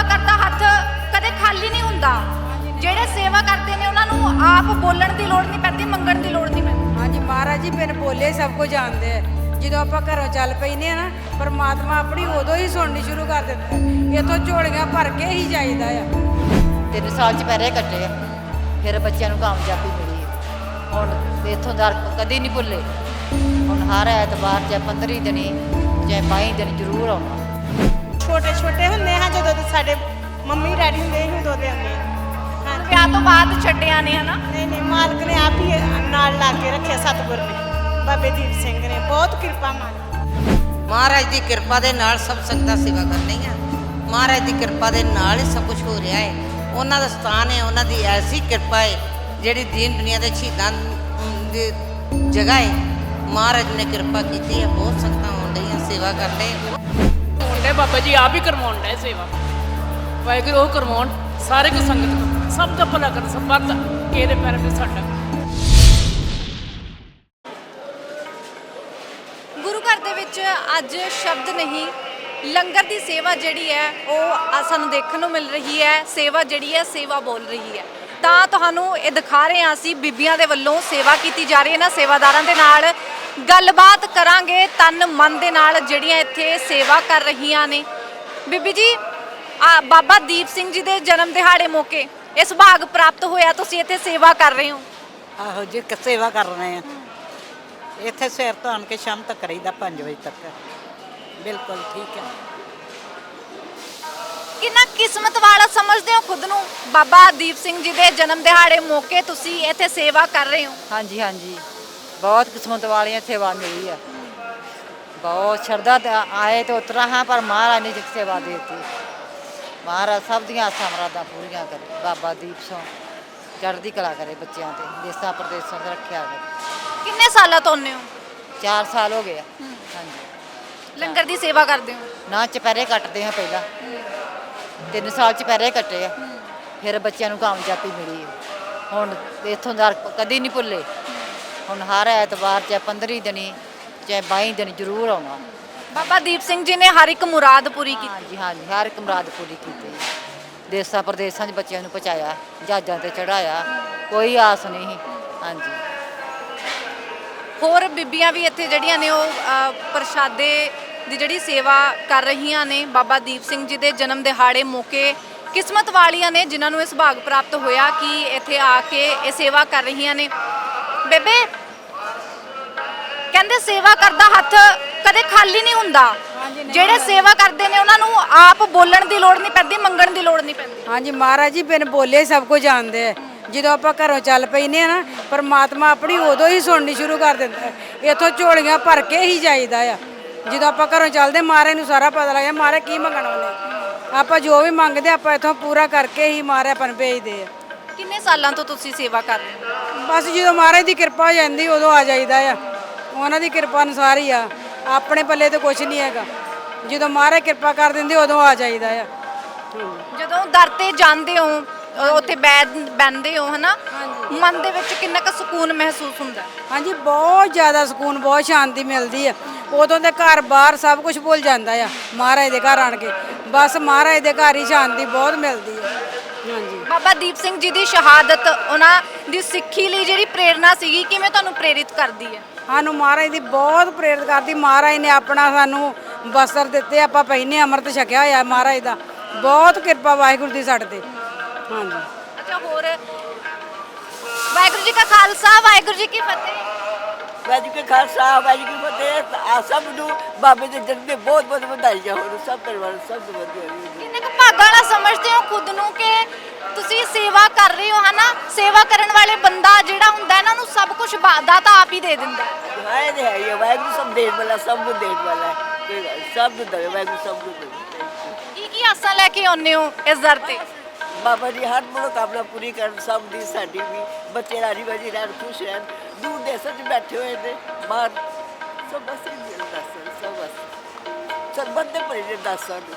ਸੇਵਾ ਕਰਦਾ ਹੱਥ ਕਦੇ ਖਾਲੀ ਨਹੀਂ ਹੁੰਦਾ। ਜਿਹੜੇ ਸੇਵਾ ਕਰਦੇ ਨੇ ਉਹਨਾਂ ਨੂੰ ਆਪ ਬੋਲਣ ਦੀ ਲੋੜ ਨਹੀਂ ਪੈਂਦੀ ਮੰਗਣ ਦੀ ਲੋੜ ਨਹੀਂ ਪੈਂਦੀ। ਹਾਂਜੀ ਮਹਾਰਾਜ ਜੀ ਬਿਨ ਬੋਲੇ ਸਭ ਕੁਝ ਜਾਣਦੇ ਆ। ਜਦੋਂ ਆਪਾਂ ਘਰੋਂ ਚੱਲ ਪੈਨੇ ਆ ਨਾ ਪਰਮਾਤਮਾ ਆਪਣੀ ਉਦੋਂ ਹੀ ਸੁਣਨੀ ਸ਼ੁਰੂ ਕਰ ਦਿੰਦਾ। ਇੱਥੋਂ ਝੋਲੀਆਂ ਭਰ ਕੇ ਹੀ ਜਾਈਦਾ ਆ। ਤਿੰਨ ਸਾਲ ਚ ਪੈਰੇ ਕੱਟੇ ਆ ਫਿਰ ਬੱਚਿਆਂ ਨੂੰ ਕਾਮਯਾਬੀ ਮਿਲੀ। ਹੁਣ ਇਥੋਂ ਦਾ ਕਦੀ ਨਹੀਂ ਭੁੱਲੇ। ਹੁਣ ਹਰ ਐਤਵਾਰ ਜਾਂ 15 ਦਿਨੀ ਜਾਂ 22 ਦਿਨ ਜ਼ਰੂਰ ਆਉਣਾ। ਛੋਟੇ ਛੋਟੇ ਹੁੰਦੇ ਹਾਂ ਜਦੋਂ ਦੇ ਸਾਡੇ ਮੰਮੀ ਡੈਡੀ ਹੁੰਦੇ ਸੀ ਉਦੋਂ ਦੇ ਆਉਂਦੇ ਹਾਂ। ਵਿਆਹ ਤੋਂ ਬਾਅਦ ਛੱਡਿਆ ਨੇ ਹਨਾ? ਨਹੀਂ ਨਹੀਂ ਮਾਲਕ ਨੇ ਆਪ ਹੀ ਨਾਲ ਲਾ ਕੇ ਰੱਖਿਆ ਸਤਿਗੁਰ ਨੇ। ਬਾਬੇ ਦੀਪ ਸਿੰਘ ਨੇ ਬਹੁਤ ਕਿਰਪਾ ਮਾਰੀ ਮਹਾਰਾਜ ਦੀ ਕਿਰਪਾ ਦੇ ਨਾਲ ਸਭ ਸੰਗਤਾਂ ਸੇਵਾ ਕਰ ਰਹੀਆਂ ਮਹਾਰਾਜ ਦੀ ਕਿਰਪਾ ਦੇ ਨਾਲ ਹੀ ਸਭ ਕੁਝ ਹੋ ਰਿਹਾ ਹੈ। ਉਹਨਾਂ ਦਾ ਸਥਾਨ ਹੈ ਉਹਨਾਂ ਦੀ ਐਸੀ ਕਿਰਪਾ ਹੈ ਜਿਹੜੀ ਦੀਨ ਦੁਨੀਆ ਦੇ ਸ਼ਹੀਦਾਂ ਦੀ ਜਗ੍ਹਾ ਹੈ। ਮਹਾਰਾਜ ਨੇ ਕਿਰਪਾ ਕੀਤੀ ਹੈ ਬਹੁਤ ਸੰਗਤਾਂ ਆਉਣ ਰਹੀਆਂ ਸੇਵਾ ਕਰ ਰਹੇ ਬਾਬਾ ਜੀ ਆਪ ਹੀ ਕਰਵਾਉਣ ਡਏ ਸੇਵਾ। ਵਾਹਿਗੁਰੂ ਉਹ ਕਰਵਾਉਣ, ਸਾਰੇ ਕੋ ਸੰਗਤ ਨੂੰ। ਸਭ ਦਾ ਭਲਾ ਕਰਨ, ਸਭ ਇਹਦੇ ਪੈਰ ਤੇ ਸਾਡਾ ਗੁਰੂ ਘਰ ਦੇ ਵਿੱਚ ਅੱਜ ਸ਼ਬਦ ਨਹੀਂ, ਲੰਗਰ ਦੀ ਸੇਵਾ ਜਿਹੜੀ ਹੈ, ਉਹ ਸਾਨੂੰ ਦੇਖਣ ਨੂੰ ਮਿਲ ਰਹੀ ਹੈ, ਸੇਵਾ ਜਿਹੜੀ ਹੈ, ਸੇਵਾ ਬੋਲ ਰਹੀ ਹੈ। ਤਾਂ ਤੁਹਾਨੂੰ ਇਹ ਦਿਖਾ ਰਹੇ ਹਾਂ ਅਸੀਂ ਬੀਬੀਆਂ ਦੇ ਵੱਲੋਂ ਸੇਵਾ ਕੀਤੀ ਜਾ ਰਹੀ ਹੈ ਨਾ, ਸੇਵਾਦਾਰਾਂ ਦੇ ਨਾਲ। ਗੱਲਬਾਤ ਕਰਾਂਗੇ ਤਨ ਮਨ ਦੇ ਨਾਲ ਜਿਹੜੀਆਂ ਇੱਥੇ ਸੇਵਾ ਕਰ ਰਹੀਆਂ ਨੇ। ਬੀਬੀ ਜੀ ਆ ਬਾਬਾ ਦੀਪ ਸਿੰਘ ਜੀ ਦੇ ਜਨਮ ਦਿਹਾੜੇ ਮੌਕੇ ਇਹ ਸੁਭਾਗ ਪ੍ਰਾਪਤ ਹੋਇਆ ਤੁਸੀਂ ਇੱਥੇ ਸੇਵਾ ਕਰ ਰਹੇ ਹੋ। ਆਹੋ ਜੀ ਕ- ਸੇਵਾ ਕਰ ਰਹੇ ਆ ਇੱਥੇ ਸਵੇਰ ਤੋਂ ਆਣ ਕੇ ਸ਼ਾਮ ਤੱਕ ਰਹੀਦਾ 5 ਵਜੇ ਤੱਕ। ਬਿਲਕੁਲ ਠੀਕ ਹੈ। ਕਿੰਨਾ ਕਿਸਮਤ ਵਾਲਾ ਸਮਝਦੇ ਹੋ ਖੁਦ ਨੂੰ? ਬਾਬਾ ਦੀਪ ਸਿੰਘ ਜੀ ਦੇ ਜਨਮ ਦਿਹਾੜੇ ਮੌਕੇ ਤੁਸੀਂ ਇੱਥੇ ਸੇਵਾ ਕਰ ਰਹੇ ਹੋ। ਹਾਂਜੀ ਹਾਂਜੀ। ਬਹੁਤ ਕਿਸਮਤ ਵਾਲੀਆਂ ਸੇਵਾ ਮਿਲੀ ਆ। ਬਹੁਤ ਸ਼ਰਧਾ ਤੇ ਆਏ ਤੇ ਉਤਰਾ ਹਾਂ ਪਰ ਮਹਾਰਾਜ ਨੇ ਜਿੱਥੇ ਸੇਵਾ ਦੇ ਦਿੱਤੀ। ਮਹਾਰਾਜ ਸਭ ਦੀਆਂ ਆਸਾਂ ਮੁਰਾਦਾਂ ਪੂਰੀਆਂ ਕਰੇ। ਬਾਬਾ ਦੀਪ ਸਿੰਘ ਚੜ੍ਹਦੀ ਕਲਾ ਕਰੇ ਬੱਚਿਆਂ ਤੇ। ਦੇਸਾਂ ਪ੍ਰਦੇਸਾਂ ਤੇ ਰੱਖਿਆ ਕਰੇ। ਕਿੰਨੇ ਸਾਲਾਂ ਤੋਂ ਆਉਂਦੇ ਹੋ? 4 ਸਾਲ ਹੋ ਗਏ ਆ। ਹਾਂਜੀ। ਲੰਗਰ ਦੀ ਸੇਵਾ ਕਰਦੇ ਹੋ? ਨਾ ਚਪੈਰੇ ਕੱਟਦੇ ਹਾਂ ਪਹਿਲਾਂ। ਤਿੰਨ ਸਾਲ ਚਪੈਰੇ ਕੱਟੇ ਆ। ਫਿਰ ਬੱਚਿਆਂ ਨੂੰ ਕਾਮਯਾਬੀ ਮਿਲੀ ਹੈ। ਹੁਣ ਇਥੋਂ ਦਾ ਕਦੀ ਨਹੀਂ ਭੁੱਲੇ। ਹੁਣ ਹਰ ਐਤਵਾਰ ਜਾਂ 15 ਦਿਨੀ ਜਾਂ 22 ਦਿਨ ਜ਼ਰੂਰ ਆਉਣਾ। ਬਾਬਾ ਦੀਪ ਸਿੰਘ ਜੀ ਨੇ ਹਰ ਇੱਕ ਮੁਰਾਦ ਪੂਰੀ ਕੀਤੀ। ਹਾਂਜੀ ਹਾਂਜੀ ਹਰ ਇੱਕ ਮੁਰਾਦ ਪੂਰੀ ਕੀਤੀ। ਦੇਸਾਂ ਪ੍ਰਦੇਸਾਂ 'ਚ ਬੱਚਿਆਂ ਨੂੰ ਪਹੁੰਚਾਇਆ ਜਹਾਜ਼ਾਂ ਤੇ ਚੜਾਇਆ ਕੋਈ ਆਸ ਨਹੀਂ। ਹਾਂਜੀ। ਹੋਰ ਬੀਬੀਆਂ ਵੀ ਇੱਥੇ ਜਿਹੜੀਆਂ ਨੇ ਉਹ ਅ, ਪ੍ਰਸ਼ਾਦੇ ਦੀ ਜਿਹੜੀ ਸੇਵਾ ਕਰ ਰਹੀਆਂ ਨੇ ਬਾਬਾ ਦੀਪ ਸਿੰਘ ਜੀ ਦੇ ਜਨਮ ਦਿਹਾੜੇ ਮੌਕੇ ਕਿਸਮਤ ਵਾਲੀਆਂ ਨੇ ਜਿਨ੍ਹਾਂ ਨੂੰ ਇਸ ਭਾਗ ਪ੍ਰਾਪਤ ਹੋਇਆ ਕਿ ਇੱਥੇ ਆ ਕੇ ਇਹ ਸੇਵਾ ਕਰ ਰਹੀਆਂ ਨੇ। ਬੇਬੇ ਕਹਿੰਦੇ ਸੇਵਾ ਕਰਦਾ ਹੱਥ ਕਦੇ ਖਾਲੀ ਨਹੀਂ ਹੁੰਦਾ। ਜਿਹੜੇ ਸੇਵਾ ਕਰਦੇ ਨੇ ਉਹਨਾਂ ਨੂੰ ਆਪ ਬੋਲਣ ਦੀ ਲੋੜ ਨਹੀਂ ਪੈਂਦੀ ਮੰਗਣ ਦੀ ਲੋੜ ਨਹੀਂ ਪੈਂਦੀ। ਹਾਂਜੀ ਮਹਾਰਾਜ ਜੀ ਬਿਨ ਬੋਲੇ ਸਭ ਕੁਝ ਜਾਣਦੇ ਆ। ਜਦੋਂ ਆਪਾਂ ਘਰੋਂ ਚੱਲ ਪੈਨੇ ਆ ਨਾ ਪਰਮਾਤਮਾ ਆਪਣੀ ਉਦੋਂ ਹੀ ਸੁਣਨੀ ਸ਼ੁਰੂ ਕਰ ਦਿੰਦਾ। ਇੱਥੋਂ ਝੋਲੀਆਂ ਭਰ ਕੇ ਹੀ ਜਾਈਦਾ ਆ। ਜਦੋਂ ਆਪਾਂ ਘਰੋਂ ਚੱਲਦੇ ਮਹਾਰਾਜ ਨੂੰ ਸਾਰਾ ਪਤਾ ਲੱਗ ਜਾਂਦਾ ਮਹਾਰਾਜ ਕੀ ਮੰਗਣ ਵਾਲੇ ਆਪਾਂ ਜੋ ਵੀ ਮੰਗਦੇ ਆਪਾਂ ਇੱਥੋਂ ਪੂਰਾ ਕਰਕੇ ਹੀ ਮਹਾਰਾਜ ਆਪਾਂ ਨੂੰ ਭੇਜਦੇ ਆ। ਕਿੰਨੇ ਸਾਲਾਂ ਤੋਂ ਤੁਸੀਂ ਸੇਵਾ ਕਰ ਰਹੇ ਹੋ? ਬਸ ਜਦੋਂ ਮਹਾਰਾਜ ਦੀ ਕਿਰਪਾ ਹੋ ਜਾਂਦੀ ਉਦੋਂ ਆ ਜਾਈਦਾ ਆ। ਉਹਨਾਂ ਦੀ ਕਿਰਪਾ ਅਨੁਸਾਰ ਹੀ ਆ। ਆਪਣੇ ਪੱਲੇ ਤੇ ਕੁਝ ਨਹੀਂ ਹੈਗਾ। ਜਦੋਂ ਮਹਾਰਾਜ ਕਿਰਪਾ ਕਰ ਦਿੰਦੇ ਉਦੋਂ ਆ ਜਾਈਦਾ ਆ। ਜਦੋਂ ਦਰ ਤੇ ਜਾਂਦੇ ਹੋ ਅ, ਉੱਥੇ ਬੈਠ ਬੈੰਦੇ ਹੋ ਹਨਾ? ਮਨ ਦੇ ਵਿੱਚ ਕਿੰਨਾ ਕੁ ਸਕੂਨ ਮਹਿਸੂਸ ਹੁੰਦਾ? ਹਾਂਜੀ ਬਹੁਤ ਜ਼ਿਆਦਾ ਸਕੂਨ ਬਹੁਤ ਸ਼ਾਂਤੀ ਮਿਲਦੀ ਆ। ਉਦੋਂ ਦੇ ਘਰ ਬਾਹਰ ਸਭ ਕੁਝ ਭੁੱਲ ਜਾਂਦਾ ਆ। ਮਹਾਰਾਜ ਦੇ ਘਰ ਆਣ ਕੇ। ਬਸ ਮਹਾਰਾਜ ਦੇ ਘਰ ਹੀ ਸ਼ਾਂਤੀ ਬਹੁਤ ਮਿਲਦੀ ਆ। ਹਾਂਜੀ। ਬਾਬਾ ਦੀਪ ਸਿੰਘ ਜੀ ਦੀ ਸ਼ਹਾਦਤ ਉਹਨਾਂ ਦੀ ਸਿੱਖੀ ਲਈ ਜਿਹੜੀ ਪ੍ਰੇਰਣਾ ਸੀਗੀ ਕਿਵੇਂ ਤੁਹਾਨੂੰ ਪ੍ਰੇਰਿਤ ਕਰਦੀ ਹੈ? ਸਾਨੂੰ ਮਹਾਰਾਜ ਦੀ ਬਹੁਤ ਪ੍ਰੇਰਿਤ ਕਰਦੀ। ਮਹਾਰਾਜ ਨੇ ਆਪਣਾ ਸਾਨੂੰ ਵਸਤਰ ਦਿੱਤੇ ਆਪਾਂ ਪਹਿਨੇ ਅੰਮ੍ਰਿਤ ਛਕਿਆ ਹੋਇਆ ਮਹਾਰਾਜ ਦਾ। ਬਹੁਤ ਕਿਰਪਾ ਵਾਹਿਗੁਰੂ ਦੀ ਸਾਡੇ ਤੇ। ਹਾਂਜੀ। ਅੱਛਾ ਹੋਰ? ਵਾਹਿਗੁਰੂ ਜੀ ਕਾ ਖਾਲਸਾ ਵਾਹਿਗੁਰੂ ਜੀ ਕੀ ਫਤਿਹ। ਵਾਹਿਗੁਰੂ ਜੀ ਕਾ ਖਾਲਸਾ ਵਾਹਿਗੁਰੂ ਆ ਸਭ ਨੂੰ ਬਾਬੇ ਦੇ ਜਨਮ ਦੇ ਬਹੁਤ ਬਹੁਤ ਵਧਾਈਆਂ ਹੋਣ ਸਭ ਪਰਿਵਾਰ ਸਭ ਨੂੰ ਹੋਵੇ। ਕਿੰਨੇ ਕੁ ਭਾਗਾਂ ਨਾਲ ਸਮਝਦੇ ਹੋ ਖੁਦ ਨੂੰ ਕਿ ਤੁਸੀਂ ਸੇਵਾ ਕਰ ਰਹੇ ਹੋ ਹਨਾ ਸੇਵਾ ਕਰਨ ਵਾਲੇ ਬੰਦਾ ਜਿਹੜਾ ਹੁੰਦਾ ਇਹਨਾਂ ਨੂੰ ਸਭ ਕੁਝ ਦਾਤਾ ਆਪ ਹੀ ਦੇ ਦਿੰਦਾ ਹੈ। ਹਾਂ ਇਹ ਹੈ ਇਹ ਵਾਹਿਗੁਰੂ ਸਭ ਦੇਣ ਵਾਲਾ ਸਭ ਨੂੰ ਦੇਣ ਵਾਲਾ ਹੈ ਕੋਈ ਗੱਲ ਨਹੀਂ, ਸਭ ਨੂੰ ਦੇਵੇ ਵਾਹਿਗੁਰੂ ਸਭ ਨੂੰ ਦੇਵੇ ਕੀ ਕੀ ਆਸਾਂ ਲੈ ਕੇ ਆਉਂਦੇ ਹੋ ਇਸ ਦਰ ਤੇ ਬਾਬਾ ਜੀ ਹਰ ਮਨੋਕਾਮਨਾ ਪੂਰੀ ਕਰਨ ਸਭ ਦੀ ਸਾਡੀ ਵੀ ਬੱਚੇ ਰਾਜੀ ਬਾਜੀ ਰਹਿਣ ਖੁਸ਼ ਰਹਿਣ ਦੂਰ ਦੇਸ਼ਾਂ 'ਚ ਬੈਠੇ ਹੋਏ ਨੇ ਬਾਹਰ ਸਭ ਬਸ ਇਹ ਦਿਲ ਦੇ ਭਰੇ ਦੇ ਦੱਸਣ ਦੇ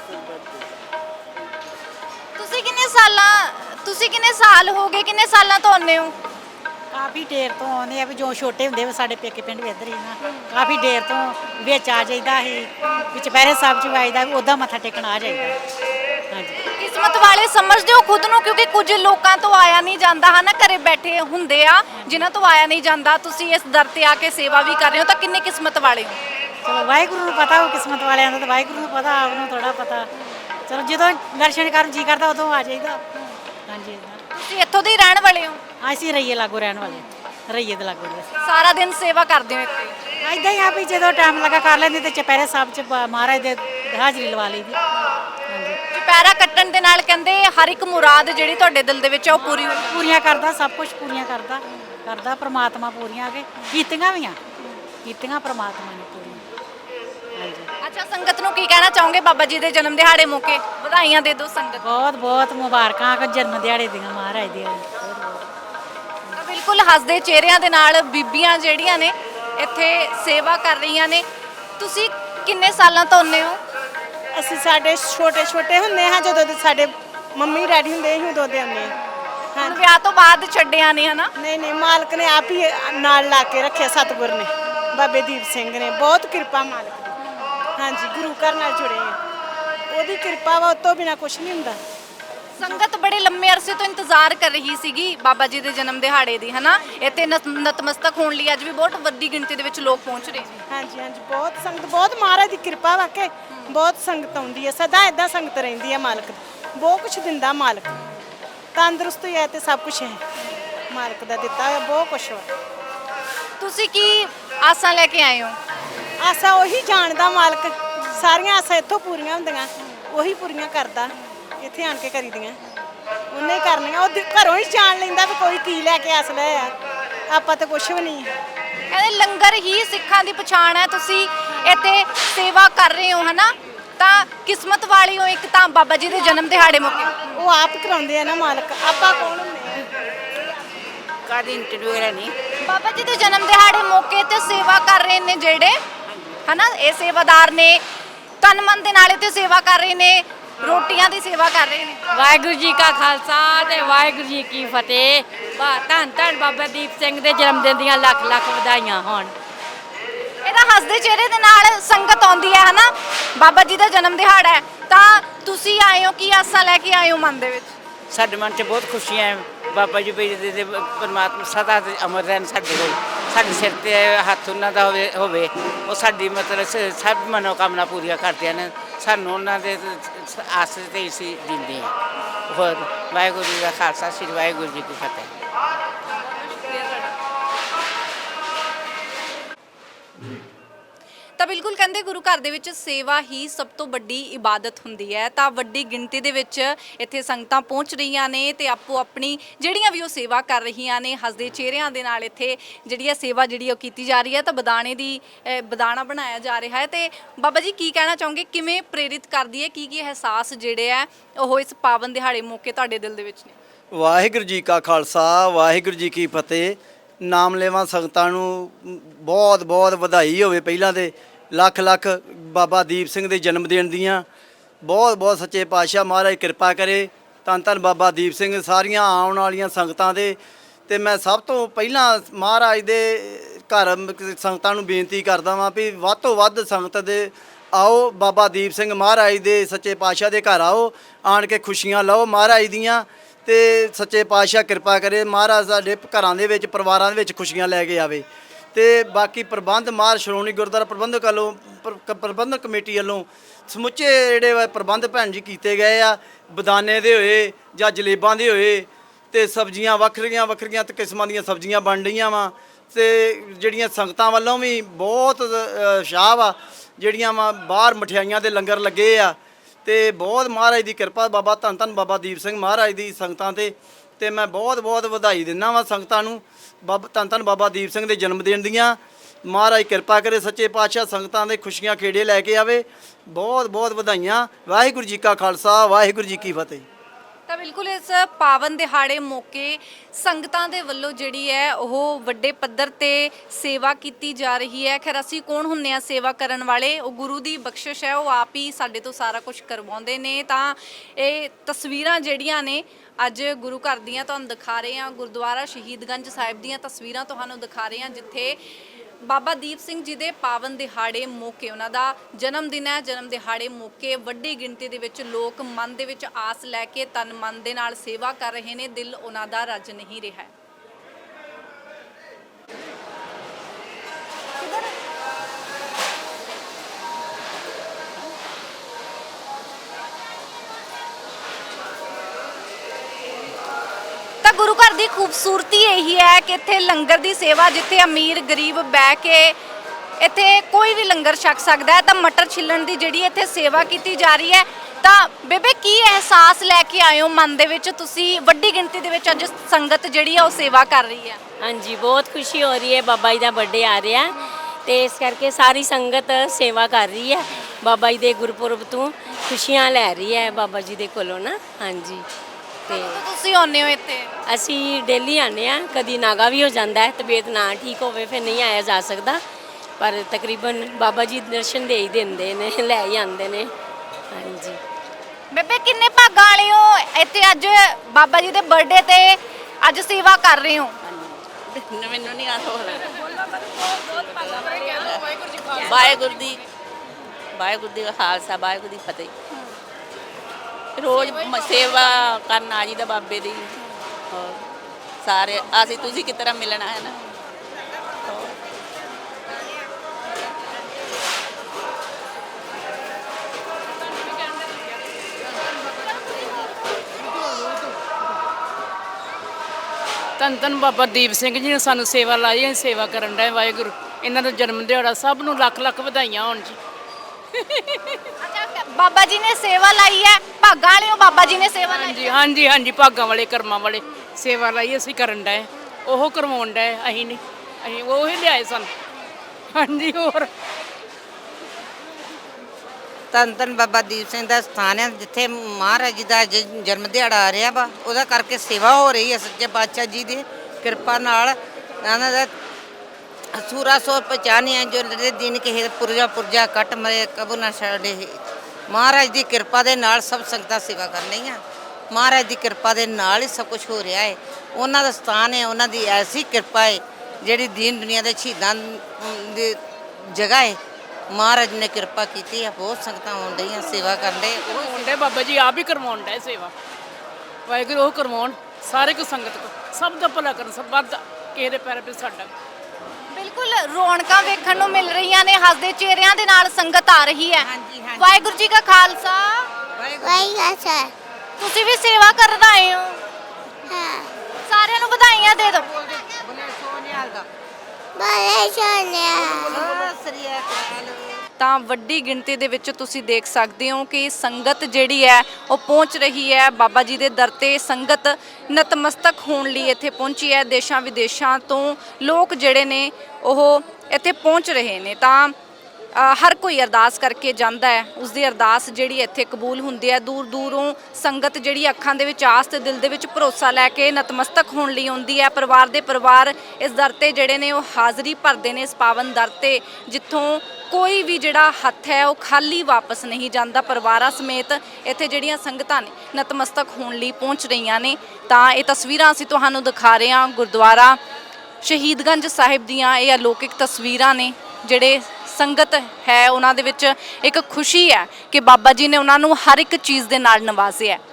ਤੁਸੀਂ ਕਿੰਨੇ ਸਾਲਾਂ, ਤੁਸੀਂ ਕਿੰਨੇ ਸਾਲ ਹੋ ਗਏ, ਕਿੰਨੇ ਸਾਲਾਂ ਤੋਂ ਆਉਂਦੇ ਹੋ? ਕਾਫੀ ਦੇਰ ਤੋਂ ਆਉਂਦੇ ਆ ਵੀ ਜੋ ਛੋਟੇ ਹੁੰਦੇ ਵੇ ਸਾਡੇ ਪੇਕੇ ਪਿੰਡ ਵੀ ਇੱਧਰ ਹੀ ਨਾ, ਕਾਫੀ ਦੇਰ ਤੋਂ ਵਿੱਚ ਆ ਜਾਈਦਾ ਸੀ, ਵਿੱਚ ਪਹਿਰੇ ਸਾਹਿਬ ਚ ਵਾਈਦਾ ਉਹਦਾ ਮੱਥਾ ਟੇਕਣ ਆ ਜਾਈਦਾ। ਹਾਂਜੀ। ਕਿਸਮਤ ਇਕੱਲੇ ਸਮਝਦੇ ਹੋ ਖੁਦ ਨੂੰ? ਕਿਉਂਕਿ ਕੁਝ ਲੋਕਾਂ ਤੋਂ ਆਇਆ ਨਹੀਂ ਜਾਂਦਾ ਹਨਾ? ਘਰੇ ਬੈਠੇ ਹੁੰਦੇ ਆ ਜਿਨ੍ਹਾਂ ਤੋਂ ਆਇਆ ਨਹੀਂ ਜਾਂਦਾ। ਤੁਸੀਂ ਇਸ ਦਰ ਤੇ ਆ ਕੇ ਸੇਵਾ ਵੀ ਕਰ ਰਹੇ ਹੋ ਤਾਂ ਕਿੰਨੀ ਕਿਸਮਤ ਵਾਲੇ ਹੋ? ਚਲੋ ਵਾਹਿਗੁਰੂ ਨੂੰ ਪਤਾ ਉਹ ਕਿਸਮਤ ਵਾਲਿਆਂ ਦਾ ਤਾਂ ਵਾਹਿਗੁਰੂ ਨੂੰ ਪਤਾ ਆਪ ਨੂੰ ਥੋੜਾ ਪਤਾ। ਚਲੋ ਜਦੋਂ ਦਰਸ਼ਨ ਕਰਨ ਜੀ ਕਰਦਾ ਉਦੋਂ ਆ ਜਾਈਦਾ। ਹਾਂਜੀ। ਏਦਾਂ। ਤੁਸੀਂ ਇੱਥੋਂ ਦੇ ਹੀ ਰਹਿਣ ਵਾਲੇ ਹੋ? ਅਸੀਂ ਰਈਏ ਲਾਗੋ ਰਹਿਣ ਵਾਲੇ। ਰਈਏ ਦੇ ਲਾਗੋ ਦੇ ਸਾਰਾ ਦਿਨ ਸੇਵਾ ਕਰਦੇ ਹੋ ਇੱਥੇ? ਇਦਾਂ ਹੀ ਆ ਵੀ ਜਦੋਂ ਟਾਈਮ ਲੱਗਾ ਕਰ ਲੈਂਦੇ ਤੇ ਚਪੈਰੇ ਸਾਹਿਬ ਚ ਬ- ਮਹਾਰਾਜ ਦੇ ਹਾਜ਼ਰੀ ਲਵਾ ਲਈਦੀ ਪੈਰਾ ਕੱਟਣ ਦੇ ਨਾਲ ਕਹਿੰਦੇ ਹਰ ਇੱਕ ਮੁਰਾਦ ਜਿਹੜੀ ਤੁਹਾਡੇ ਦਿਲ ਦੇ ਵਿੱਚ ਆ ਉਹ ਪੂਰੀ ਹੋਈ ਪੂਰੀਆਂ ਕਰਦਾ ਸਭ ਕੁਝ ਪੂਰੀਆਂ ਕਰਦਾ। ਕਰਦਾ ਪ੍ਰਮਾਤਮਾ ਪੂਰੀਆਂ ਕੇ ਕੀਤੀਆਂ ਵੀ ਆ। ਕੀਤੀਆਂ ਪ੍ਰਮਾਤਮਾ ਨੇ ਪੂਰੀਆਂ। ਹਾਂਜੀ। ਅੱਛਾ ਸੰਗਤ ਨੂੰ ਕੀ ਕਹਿਣਾ ਚਾਹੋਗੇ ਬਾਬਾ ਜੀ ਦੇ ਜਨਮ ਦਿਹਾੜੇ ਮੌਕੇ? ਵਧਾਈਆਂ ਦੇ ਦਿਓ ਸੰਗਤ ਨੂੰ। ਬਹੁਤ ਬਹੁਤ ਮੁਬਾਰਕਾਂ ਕਿ ਜਨਮ ਦਿਹਾੜੇ ਦੀਆਂ ਮਹਾਰਾਜ ਦੀਆਂ। ਤਾਂ ਬਿਲਕੁਲ ਹੱਸਦੇ ਚਿਹਰਿਆਂ ਦੇ ਨਾਲ ਬੀਬੀਆਂ ਜਿਹੜੀਆਂ ਨੇ ਇੱਥੇ ਸੇਵਾ ਕਰ ਰਹੀਆਂ ਨੇ। ਤੁਸੀਂ ਕਿੰਨੇ ਸਾਲਾਂ ਤੋਂ ਹੋ? ਅਸੀਂ ਸਾਡੇ ਛੋਟੇ ਛੋਟੇ ਹੁੰਦੇ ਹਾਂ ਜਦੋਂ ਦੇ ਸਾਡੇ ਮੰਮੀ ਡੈਡੀ ਹੁੰਦੇ ਸੀ ਉਦੋਂ ਦੇ ਆਉਂਦੇ ਹਾਂ। ਹੁਣ ਵਿਆਹ ਤੋਂ ਬਾਅਦ ਛੱਡਿਆ ਨਹੀਂ ਹਨਾ? ਨਹੀਂ ਨਹੀਂ ਮਾਲਕ ਨੇ ਆਪ ਹੀ ਨਾਲ ਲਾ ਕੇ ਰੱਖਿਆ ਸਤਿਗੁਰ ਨੇ ਬਾਬੇ ਦੀਪ ਸਿੰਘ ਨੇ। ਬਹੁਤ ਕਿਰਪਾ ਮਾਲਕ ਦੀ। ਹਾਂਜੀ ਗੁਰੂ ਘਰ ਨਾਲ ਜੁੜੇ ਆ ਉਹਦੀ ਕਿਰਪਾ ਵਾ ਉਹ ਤੋਂ ਬਿਨਾ ਕੁਝ ਨਹੀਂ ਹੁੰਦਾ। ਸੰਗਤ ਬੜੇ ਲੰਮੇ ਅਰਸੇ ਤੋਂ ਇੰਤਜ਼ਾਰ ਕਰ ਰਹੀ ਸੀਗੀ ਬਾਬਾ ਜੀ ਦੇ ਜਨਮ ਦਿਹਾੜੇ ਦੀ ਹਨਾ? ਇੱਥੇ ਨਤ- ਨਤਮਸਤਕ ਹੋਣ ਲਈ ਅੱਜ ਵੀ ਬਹੁਤ ਵੱਡੀ ਗਿਣਤੀ ਦੇ ਵਿੱਚ ਲੋਕ ਪਹੁੰਚ ਰਹੇ ਨੇ। ਹਾਂਜੀ ਹਾਂਜੀ ਬਹੁਤ ਸੰਗਤ ਬਹੁਤ ਮਹਾਰਾਜ ਦੀ ਕਿਰਪਾ ਵਾ ਕੇ ਬਹੁਤ ਸੰਗਤ ਆਉਂਦੀ ਹੈ ਸਦਾ ਇਦਾਂ ਸੰਗਤ ਰਹਿੰਦੀ ਹੈ ਮਾਲਕ ਦੀ। ਬਹੁਤ ਕੁਝ ਦਿੰਦਾ ਮਾਲਕ। ਤੰਦਰੁਸਤ ਹੈ ਤੇ ਸਭ ਕੁਝ ਹੈ। ਮਾਲਕ ਦਾ ਦਿੱਤਾ ਹੋਇਆ ਬਹੁਤ ਕੁਝ ਤੁਸੀਂ ਕੀ ਆਸਾਂ ਲੈ ਕੇ ਆਏ ਹੋ? ਆਸਾ ਉਹੀ ਜਾਣਦਾ ਮਾਲਕ। ਸਾਰੀਆਂ ਆਸਾਂ ਇੱਥੋਂ ਪੂਰੀਆਂ ਹੁੰਦੀਆਂ ਉਹੀ ਪੂਰੀਆਂ ਕਰਦਾ। ਇੱਥੇ ਆਣ ਕੇ ਕਰੀਦੀਆਂ? ਉਹਨੇ ਹੀ ਕਰਨੀਆਂ ਉਹ ਦਿ- ਘਰੋਂ ਹੀ ਜਾਣ ਲੈਂਦਾ ਵੀ ਕੋਈ ਕੀ ਲੈ ਕੇ ਆਸ ਲੈ ਆ ਆਪਾਂ ਤਾਂ ਕੁਝ ਵੀ ਨਹੀਂ। ਕਹਿੰਦੇ ਲੰਗਰ ਹੀ ਸਿੱਖਾਂ ਦੀ ਪਛਾਣ ਹੈ ਤੁਸੀਂ ਇੱਥੇ ਸੇਵਾ ਕਰ ਰਹੇ ਹੋ ਹਨਾ? ਤਾਂ ਕਿਸਮਤ ਵਾਲੀ ਹੋ ਇੱਕ ਤਾਂ ਬਾਬਾ ਜੀ ਦੇ ਜਨਮ ਦਿਹਾੜੇ ਮੌਕੇ। ਉਹ ਆਪ ਕਰਾਉਂਦੇ ਆ ਨਾ ਮਾਲਕ। ਆਪਾਂ ਕੌਣ ਹੁੰਦੇ ਆ? ਕਾਦੀ ਇੰਟਰਵਿਊ ਲੈਣੀ ਬਾਬਾ ਜੀ ਦੇ ਜਨਮ ਦਿਹਾੜੇ ਮੌਕੇ ਤੇ ਸੇਵਾ ਕਰ ਰਹੇ ਨੇ ਜਿਹੜੇ ਹਨਾ? ਇਹ ਸੇਵਾਦਾਰ ਨੇ ਤਨ ਮਨ ਦੇ ਨਾਲ ਇੱਥੇ ਸੇਵਾ ਕਰ ਰਹੇ ਨੇ ਰੋਟੀਆਂ ਦੀ ਸੇਵਾ ਕਰ ਰਹੇ ਨੇ। ਵਾਹਿਗੁਰੂ ਜੀ ਕਾ ਖਾਲਸਾ ਤੇ ਵਾਹਿਗੁਰੂ ਜੀ ਕੀ ਫਤਿਹ। ਬਾ ਧੰਨ ਧੰਨ ਬਾਬਾ ਦੀਪ ਸਿੰਘ ਦੇ ਜਨਮ ਦਿਨ ਦੀਆਂ ਲੱਖ ਲੱਖ ਵਧਾਈਆਂ ਹੋਣ। ਇਹਦਾ ਹੱਸਦੇ ਚਿਹਰੇ ਦੇ ਨਾਲ ਸੰਗਤ ਆਉਂਦੀ ਹੈ ਹਨਾ? ਬਾਬਾ ਜੀ ਦਾ ਜਨਮ ਦਿਹਾੜਾ ਹੈ ਤਾਂ ਤੁਸੀਂ ਆਏ ਹੋ ਕੀ ਆਸਾਂ ਲੈ ਕੇ ਆਏ ਹੋ ਮਨ ਦੇ ਵਿੱਚ? ਸਾਡੇ ਮਨ 'ਚ ਬਹੁਤ ਖੁਸ਼ੀਆਂ ਹੈ ਬਾਬਾ ਜੀ ਵੀ ਦੇ ਦੇ ਪਰਮਾਤਮਾ ਸਦਾ ਅਮਰ ਰਹਿਣ ਸਾਡੇ ਕੋਲ ਸਾਡੇ ਸਿਰ ਤੇ ਹੱਥ ਉਹਨਾਂ ਦਾ ਹੋਵੇ ਹੋਵੇ ਉਹ ਸਾਡੀ ਮਤਲਬ ਸ- ਸਭ ਮਨੋਕਾਮਨਾ ਪੂਰੀਆਂ ਕਰਦੇ ਨੇ। ਸਾਨੂੰ ਉਹਨਾਂ ਦੇ ਸ- ਆਸ ਤੇ ਹੀ ਅਸੀਂ ਦਿੰਦੇ ਹਾਂ। ਹੋਰ ਵਾਹਿਗੁਰੂ ਜੀ ਦਾ ਖਾਲਸਾ, ਸ੍ਰੀ ਵਾਹਿਗੁਰੂ ਜੀ ਕੀ ਫਤਿਹ। ਤਾਂ ਬਿਲਕੁਲ ਕਹਿੰਦੇ ਗੁਰੂ ਘਰ ਦੇ ਵਿੱਚ ਸੇਵਾ ਹੀ ਸਭ ਤੋਂ ਵੱਡੀ ਇਬਾਦਤ ਹੁੰਦੀ ਹੈ। ਤਾਂ ਵੱਡੀ ਗਿਣਤੀ ਦੇ ਵਿੱਚ ਇੱਥੇ ਸੰਗਤਾਂ ਪਹੁੰਚ ਰਹੀਆਂ ਨੇ ਤੇ ਆਪੋ ਆਪਣੀ ਜਿਹੜੀਆਂ ਵੀ ਉਹ ਸੇਵਾ ਕਰ ਰਹੀਆਂ ਨੇ ਹੱਸਦੇ ਚਿਹਰਿਆਂ ਦੇ ਨਾਲ ਇੱਥੇ ਜਿਹੜੀ ਹੈ ਸੇਵਾ ਜਿਹੜੀ ਉਹ ਕੀਤੀ ਜਾ ਰਹੀ ਹੈ। ਤਾਂ ਬਦਾਣੇ ਦੀ ਅਹ, ਬਦਾਣਾ ਬਣਾਇਆ ਜਾ ਰਿਹਾ ਹੈ ਤੇ ਬਾਬਾ ਜੀ ਕੀ ਕਹਿਣਾ ਚਾਹੋਗੇ? ਕਿਵੇਂ ਪ੍ਰੇਰਿਤ ਕਰਦੀ ਹੈ? ਕੀ ਕੀ ਅਹਿਸਾਸ ਜਿਹੜੇ ਆ ਉਹ ਇਸ ਪਾਵਨ ਦਿਹਾੜੇ ਮੌਕੇ ਤੁਹਾਡੇ ਦਿਲ ਦੇ ਵਿੱਚ ਨੇ? ਵਾਹਿਗੁਰੂ ਜੀ ਕਾ ਖਾਲਸਾ ਵਾਹਿਗੁਰੂ ਜੀ ਕੀ ਫਤਿਹ। ਨਾਮ ਲੈਵਾਂ ਸੰਗਤਾਂ ਨੂੰ ਬਹੁਤ ਬਹੁਤ ਵਧਾਈ ਹੋਵੇ ਪਹਿਲਾਂ ਤੇ ਲੱਖ ਲੱਖ ਬਾਬਾ ਦੀਪ ਸਿੰਘ ਦੇ ਜਨਮ ਦਿਨ ਦੀਆਂ। ਬਹੁਤ ਬਹੁਤ ਸੱਚੇ ਪਾਤਸ਼ਾਹ ਮਹਾਰਾਜ ਕਿਰਪਾ ਕਰੇ। ਧੰਨ ਧੰਨ ਬਾਬਾ ਦੀਪ ਸਿੰਘ ਸਾਰੀਆਂ ਆਉਣ ਵਾਲੀਆਂ ਸੰਗਤਾਂ ਦੇ। ਤੇ ਮੈਂ ਸਭ ਤੋਂ ਪਹਿਲਾਂ ਮਹਾਰਾਜ ਦੇ ਘਰ ਸੰਗਤਾਂ ਨੂੰ ਬੇਨਤੀ ਕਰਦਾ ਵਾਂ ਵੀ ਵੱਧ ਤੋਂ ਵੱਧ ਸੰਗਤ ਦੇ ਆਓ, ਬਾਬਾ ਦੀਪ ਸਿੰਘ ਮਹਾਰਾਜ ਦੇ ਸੱਚੇ ਪਾਤਸ਼ਾਹ ਦੇ ਘਰ ਆਓ, ਆਣ ਕੇ ਖੁਸ਼ੀਆਂ ਲਓ ਮਹਾਰਾਜ ਦੀਆਂ। ਤੇ ਸੱਚੇ ਪਾਤਸ਼ਾਹ ਕਿਰਪਾ ਕਰੇ ਮਹਾਰਾਜ ਸਾਡੇ ਘਰਾਂ ਦੇ ਵਿੱਚ ਪਰਿਵਾਰਾਂ ਦੇ ਵਿੱਚ ਖੁਸ਼ੀਆਂ ਲੈ ਕੇ ਆਵੇ। ਤੇ ਬਾਕੀ ਪ੍ਰਬੰਧ ਮਾਰ ਸ਼੍ਰੋਮਣੀ ਗੁਰਦੁਆਰਾ ਪ੍ਰਬੰਧਕ ਵੱਲੋਂ ਪ੍ਰ- ਕ- ਪ੍ਰਬੰਧਕ ਕਮੇਟੀ ਵੱਲੋਂ ਸਮੁੱਚੇ ਜਿਹੜੇ ਵਾ ਪ੍ਰਬੰਧ ਭੈਣ ਜੀ ਕੀਤੇ ਗਏ ਆ। ਬਦਾਨੇ ਦੇ ਹੋਏ ਜਾਂ ਜਲੇਬਾਂ ਦੇ ਹੋਏ ਤੇ ਸਬਜ਼ੀਆਂ ਵੱਖਰੀਆਂ ਵੱਖਰੀਆਂ ਤੇ ਕਿਸਮਾਂ ਦੀਆਂ ਸਬਜ਼ੀਆਂ ਬਣ ਰਹੀਆਂ ਵਾ। ਤੇ ਜਿਹੜੀਆਂ ਸੰਗਤਾਂ ਵੱਲੋਂ ਵੀ ਬਹੁਤ ਅ, ਸ਼ਾਹ ਵਾ ਜਿਹੜੀਆਂ ਵਾ ਬਾਹਰ ਮਠਿਆਈਆਂ ਦੇ ਲੰਗਰ ਲੱਗੇ ਆ। ਤੇ ਬਹੁਤ ਮਹਾਰਾਜ ਦੀ ਕਿਰਪਾ ਬਾਬਾ ਧੰਨ ਧੰਨ ਬਾਬਾ ਦੀਪ ਸਿੰਘ ਮਹਾਰਾਜ ਦੀ ਸੰਗਤਾਂ ਤੇ ਤੇ ਮੈਂ ਬਹੁਤ ਬਹੁਤ ਵਧਾਈ ਦਿੰਦਾ ਵਾਂ ਸੰਗਤਾਂ ਨੂੰ, ਬਾਬਾ ਧੰਨ ਧੰਨ ਬਾਬਾ ਦੀਪ ਸਿੰਘ ਦੇ ਜਨਮ ਦਿਨ ਦੀਆਂ। ਮਹਾਰਾਜ ਕਿਰਪਾ ਕਰੇ ਸੱਚੇ ਪਾਤਸ਼ਾਹ ਸੰਗਤਾਂ ਦੇ ਖੁਸ਼ੀਆਂ ਖੇੜੇ ਲੈ ਕੇ ਆਵੇ। ਬਹੁਤ ਬਹੁਤ ਵਧਾਈਆਂ। ਵਾਹਿਗੁਰੂ ਜੀ ਕਾ ਖਾਲਸਾ, ਵਾਹਿਗੁਰੂ ਜੀ ਕੀ ਫਤਿਹ। ਬਿਲਕੁਲ ਇਸ ਪਾਵਨ ਦਿਹਾੜੇ ਮੌਕੇ ਸੰਗਤਾਂ ਦੇ ਵੱਲੋਂ ਜਿਹੜੀ ਹੈ ਉਹ ਵੱਡੇ ਪੱਧਰ ਤੇ ਸੇਵਾ ਕੀਤੀ ਜਾ ਰਹੀ ਹੈ। ਖੈਰ, ਅਸੀਂ ਕੌਣ ਹੁੰਨੇ ਆ ਸੇਵਾ ਕਰਨ ਵਾਲੇ? ਉਹ ਗੁਰੂ ਦੀ ਬਖਸ਼ਿਸ਼ ਹੈ, ਉਹ ਆਪ ਹੀ ਸਾਡੇ ਤੋਂ ਸਾਰਾ ਕੁਝ ਕਰਵਾਉਂਦੇ ਨੇ। ਤਾਂ ਇਹ ਤਸਵੀਰਾਂ ਜਿਹੜੀਆਂ ਨੇ, ਅੱਜ ਗੁਰੂ ਘਰ ਦੀਆਂ ਤੁਹਾਨੂੰ ਦਿਖਾ ਰਹੇ ਹਾਂ। ਗੁਰਦੁਆਰਾ ਸ਼ਹੀਦਗੰਜ ਸਾਹਿਬ ਦੀਆਂ ਤਸਵੀਰਾਂ ਤੁਹਾਨੂੰ ਦਿਖਾ ਰਹੇ ਹਾਂ, ਜਿੱਥੇ ਬਾਬਾ ਦੀਪ ਸਿੰਘ ਜੀ ਦੇ ਪਾਵਨ ਦਿਹਾੜੇ ਮੌਕੇ ਉਹਨਾਂ ਦਾ ਜਨਮ ਦਿਨ ਹੈ। ਜਨਮ ਦਿਹਾੜੇ ਮੌਕੇ ਵੱਡੀ ਗਿਣਤੀ ਦੇ ਵਿੱਚ ਲੋਕ ਮਨ ਦੇ ਵਿੱਚ ਆਸ ਲੈ ਕੇ ਤਨ ਮਨ ਦੇ ਨਾਲ ਸੇਵਾ ਕਰ ਰਹੇ ਨੇ। ਦਿਲ ਉਹਨਾਂ ਦਾ ਰੱਜ ਨਹੀਂ ਰਿਹਾ ਦੀ ਖੂਬਸੂਰਤੀ ਇਹੀ ਹੈ ਕਿ ਇੱਥੇ ਲੰਗਰ ਦੀ ਸੇਵਾ ਜਿੱਥੇ ਅਮੀਰ, ਗਰੀਬ ਬਹਿ ਕੇ ਇੱਥੇ ਕੋਈ ਵੀ ਲੰਗਰ ਛਕ ਸਕਦਾ ਹੈ, ਤਾਂ ਮਟਰ ਛਿੱਲਣ ਦੀ ਜਿਹੜੀ ਇੱਥੇ ਸੇਵਾ ਕੀਤੀ ਜਾ ਰਹੀ ਹੈ, ਤਾਂ ਬੇਬੇ ਕੀ ਅਹਿਸਾਸ ਲੈ ਕੇ ਆਏ ਹੋ ਮਨ ਦੇ ਵਿੱਚ? ਤੁਸੀਂ ਵੱਡੀ ਗਿਣਤੀ ਦੇ ਵਿੱਚ ਅੱਜ ਸੰਗਤ ਜਿਹੜੀ ਆ ਉਹ ਸੇਵਾ ਕਰ ਰਹੀ ਹੈ। ਹਾਂਜੀ, ਬਹੁਤ ਖੁਸ਼ੀ ਹੋ ਰਹੀ ਹੈ, ਬਾਬਾ ਜੀ ਦਾ ਬਰਥਡੇ ਆ ਰਿਹਾ ਤੇ ਇਸ ਕਰਕੇ ਸਾਰੀ ਸੰਗਤ ਸੇਵਾ ਕਰ ਰਹੀ ਹੈ। ਬਾਬਾ ਜੀ ਦੇ ਗੁਰਪੁਰਬ ਤੋਂ ਖੁਸ਼ੀਆਂ ਲੈ ਰਹੀ ਹੈ ਬਾਬਾ ਜੀ ਦੇ ਕੋਲੋਂ ਨਾ, ਹਾਂਜੀ। ਤੇ ਤੁਸੀਂ ਆਉਂਦੇ ਹੋ ਇੱਥੇ? ਅਸੀਂ ਡੇਲੀ ਆਉਂਦੇ ਆ ਕਦੀ ਨਾਗਾ ਵੀ ਹੋ ਜਾਂਦਾ ਹੈ ਤਬੀਅਤ ਨਾ ਠੀਕ ਹੋਵੇ ਫਿਰ ਨਹੀਂ ਆਇਆ ਜਾ ਸਕਦਾ। ਪਰ ਤਕਰੀਬਨ ਬਾਬਾ ਜੀ ਦਰਸ਼ਨ ਦੇ ਹੀ ਦਿੰਦੇ ਨੇ ਲੈ ਹੀ ਆਉਂਦੇ ਨੇ। ਹਾਂਜੀ। ਬੇਬੇ ਕਿੰਨੇ ਭਾਗਾਂ ਵਾਲੇ ਹੋ? ਇੱਥੇ ਅੱਜ ਬਾਬਾ ਜੀ ਦੇ ਬਰਥਡੇ ਤੇ ਅੱਜ ਸੇਵਾ ਕਰ ਰਹੇ ਹੋ। ਮੈਨੂੰ ਨਹੀਂ ਆਉਂਦਾ ਵਾਹਿਗੁਰੂ ਦੀ ਵਾਹਿਗੁਰੂ ਦੀ ਖਾਲਸਾ ਵਾਹਿਗੁਰੂ ਦੀ ਫਤਿਹ। ਰੋਜ਼ ਮ- ਸੇਵਾ ਕਰਨ ਆ ਜੀ ਦਾ ਬਾਬੇ ਦੀ। ਹੋਰ ਸਾਰੇ ਅਸੀਂ ਤੁਸੀਂ ਕਿਸ ਤਰ੍ਹਾਂ ਮਿਲਣਾ ਹੈ ਨਾ? ਧੰਨ ਧੰਨ ਬਾਬਾ ਦੀਪ ਸਿੰਘ ਜੀ ਨੇ ਸਾਨੂੰ ਸੇਵਾ ਲਾਈ ਹੈ ਸੇਵਾ ਕਰਨ ਦਾ ਵਾਹਿਗੁਰੂ। ਇਹਨਾਂ ਦਾ ਜਨਮ ਦਿਹਾੜਾ ਸਭ ਨੂੰ ਲੱਖ ਲੱਖ ਵਧਾਈਆਂ ਹੋਣ ਜੀ। ਅੱਛਾ ਬਾਬਾ ਜੀ ਨੇ ਸੇਵਾ ਲਾਈ ਹੈ ਭਾਗਾਂ ਵਾਲੇ ਹੋ ਬਾਬਾ ਜੀ ਨੇ ਸੇਵਾ ਲਾਈ ਹਾਂਜੀ ਹਾਂਜੀ ਹਾਂਜੀ ਭਾਗਾਂ ਵਾਲੇ ਕਰਮਾਂ ਵਾਲੇ ਸੇਵਾ ਲਈ ਅਸੀਂ ਕਰਨ ਦਾ ਉਹ ਕਰਵਾਉਣ ਦਾ ਅਸੀਂ ਨਹੀਂ ਅਸੀਂ ਉਹ ਹੀ ਲਿਆਏ ਸਨ। ਹਾਂਜੀ ਹੋਰ। ਧੰਨ ਧੰਨ ਬਾਬਾ ਦੀਪ ਸਿੰਘ ਦਾ ਸਥਾਨ ਹੈ ਜਿੱਥੇ ਮਹਾਰਾਜ ਜੀ ਦਾ ਜਨਮ ਦਿਹਾੜਾ ਆ ਰਿਹਾ ਵਾ ਉਹਦਾ ਕਰਕੇ ਸੇਵਾ ਹੋ ਰਹੀ ਹੈ ਸੱਚੇ ਪਾਤਸ਼ਾਹ ਜੀ ਦੀ ਕਿਰਪਾ ਨਾਲ। ਇਹਨਾਂ ਦਾ ਸੂਰਾ ਸੋ ਪਛਾਨਿਆ ਜੋ ਲੜੇ ਦਿਨ ਕੇ ਪੁਰਜਾ ਪੁਰਜਾ ਕੱਟ ਮਰੇ ਕਬੂ ਨਾ ਛੱਡੇ ਮਹਾਰਾਜ ਦੀ ਕਿਰਪਾ ਦੇ ਨਾਲ ਸਭ ਸੰਗਤਾਂ ਸੇਵਾ ਕਰ ਰਹੀਆਂ। ਮਹਾਰਾਜ ਦੀ ਕਿਰਪਾ ਦੇ ਨਾਲ ਹੀ ਸਭ ਕੁਝ ਹੋ ਰਿਹਾ ਹੈ ਉਹਨਾਂ ਦਾ ਸਥਾਨ ਹੈ ਉਹਨਾਂ ਦੀ ਐਸੀ ਕਿਰਪਾ ਹੈ ਜਿਹੜੀ ਦੀਨ ਦੁਨੀਆ ਦੇ ਸ਼ਹੀਦਾਂ ਦੀ ਜਗ੍ਹਾ ਹੈ ਮਹਾਰਾਜ ਨੇ ਕਿਰਪਾ ਕੀਤੀ ਹੈ ਬਹੁਤ ਸੰਗਤਾਂ ਆਉਣ ਡਈਆਂ, ਸੇਵਾ ਕਰਨ ਦੇ ਮੁੰਡੇ ਬਾਬਾ ਜੀ, ਆਪ ਹੀ ਕਰਵਾਉਣ ਦਾ ਸੇਵਾ। ਵਾਹਿਗੁਰੂ, ਉਹ ਕਰਵਾਉਣ, ਸਾਰੇ ਕੋ ਸੰਗਤ ਕੋ ਸਭ ਦਾ ਭਲਾ ਕਰਨ, ਸਭ ਦਾ ਕਿਸੇ ਦੇ ਪੈਰ 'ਤੇ ਸਾਡਾ। ਬਿਲਕੁਲ ਰੌਣਕਾਂ ਵੇਖਣ ਨੂੰ ਮਿਲ ਰਹੀਆਂ ਨੇ ਹੱਸਦੇ ਚਿਹਰਿਆਂ ਦੇ ਨਾਲ ਸੰਗਤ ਆ ਰਹੀ ਹੈ। ਹਾਂਜੀ, ਹਾਂਜੀ। ਵਾਹਿਗੁਰੂ ਜੀ ਕਾ ਖਾਲਸਾ। ਵਾਹਿਗੁਰੂ ਸਰ ਤੁਸੀਂ ਵੀ ਸੇਵਾ ਕਰਨ ਆਏ ਹੋ? ਹਾਂ। ਸਾਰਿਆਂ ਨੂੰ ਵਧਾਈਆਂ ਦੇ ਦਿਓ। ਬਾਰੇ ਚੋਲਿਆ ਤਾਂ ਵੱਡੀ ਗਿਣਤੀ ਦੇ ਵਿੱਚ ਤੁਸੀਂ ਦੇਖ ਸਕਦੇ ਹੋ ਕਿ ਸੰਗਤ ਜਿਹੜੀ ਹੈ, ਉਹ ਪਹੁੰਚ ਰਹੀ ਹੈ। ਬਾਬਾ ਜੀ ਦੇ ਦਰ ਤੇ ਸੰਗਤ ਨਤਮਸਤਕ ਹੋਣ ਲਈ ਇੱਥੇ ਪਹੁੰਚੀ ਹੈ। ਦੇਸ਼ਾਂ ਵਿਦੇਸ਼ਾਂ ਤੋਂ ਲੋਕ ਜਿਹੜੇ ਨੇ, ਉਹ ਇੱਥੇ ਪਹੁੰਚ ਰਹੇ ਨੇ। ਤਾਂ ਹਰ ਕੋਈ ਅਰਦਾਸ ਕਰਕੇ ਜਾਂਦਾ ਹੈ। ਉਸ ਦੀ ਅਰਦਾਸ ਜਿਹੜੀ ਇੱਥੇ ਕਬੂਲ ਹੁੰਦੀ ਹੈ। ਦੂਰ ਦੂਰੋਂ ਸੰਗਤ ਜਿਹੜੀ ਅੱਖਾਂ ਦੇ ਵਿੱਚ, ਆਸ ਤੇ ਦਿਲ ਦੇ ਵਿੱਚ ਭਰੋਸਾ ਲੈ ਕੇ ਨਤਮਸਤਕ ਹੋਣ ਲਈ ਆਉਂਦੀ ਹੈ। ਪਰਿਵਾਰ ਦੇ ਪਰਿਵਾਰ ਇਸ ਦਰ ਤੇ ਜਿਹੜੇ ਨੇ, ਉਹ ਹਾਜ਼ਰੀ ਭਰਦੇ ਨੇ। ਇਸ ਪਾਵਨ ਦਰ ਤੇ ਜਿੱਥੋਂ ਕੋਈ ਵੀ ਜਿਹੜਾ ਹੱਥ ਹੈ ਉਹ ਖਾਲੀ ਵਾਪਸ ਨਹੀਂ ਜਾਂਦਾ। ਪਰਿਵਾਰਾਂ ਸਮੇਤ ਇੱਥੇ ਜਿਹੜੀਆਂ ਸੰਗਤਾਂ ਨੇ ਨਤਮਸਤਕ ਹੋਣ ਲਈ ਪਹੁੰਚ ਰਹੀਆਂ ਨੇ, ਤਾਂ ਇਹ ਤਸਵੀਰਾਂ ਅਸੀਂ ਤੁਹਾਨੂੰ ਦਿਖਾ ਰਹੇ ਹਾਂ। ਗੁਰਦੁਆਰਾ ਸ਼ਹੀਦਗੰਜ ਸਾਹਿਬ ਦੀਆਂ ਇਹ ਅਲੌਕਿਕ ਤਸਵੀਰਾਂ ਨੇ, ਜਿਹੜੇ ਸੰਗਤ ਹੈ ਉਹਨਾਂ ਦੇ ਵਿੱਚ ਇੱਕ ਖੁਸ਼ੀ ਹੈ ਕਿ ਬਾਬਾ ਜੀ ਨੇ ਉਹਨਾਂ ਨੂੰ ਹਰ ਇੱਕ ਚੀਜ਼ ਦੇ ਨਾਲ ਨਵਾਜ਼ਿਆ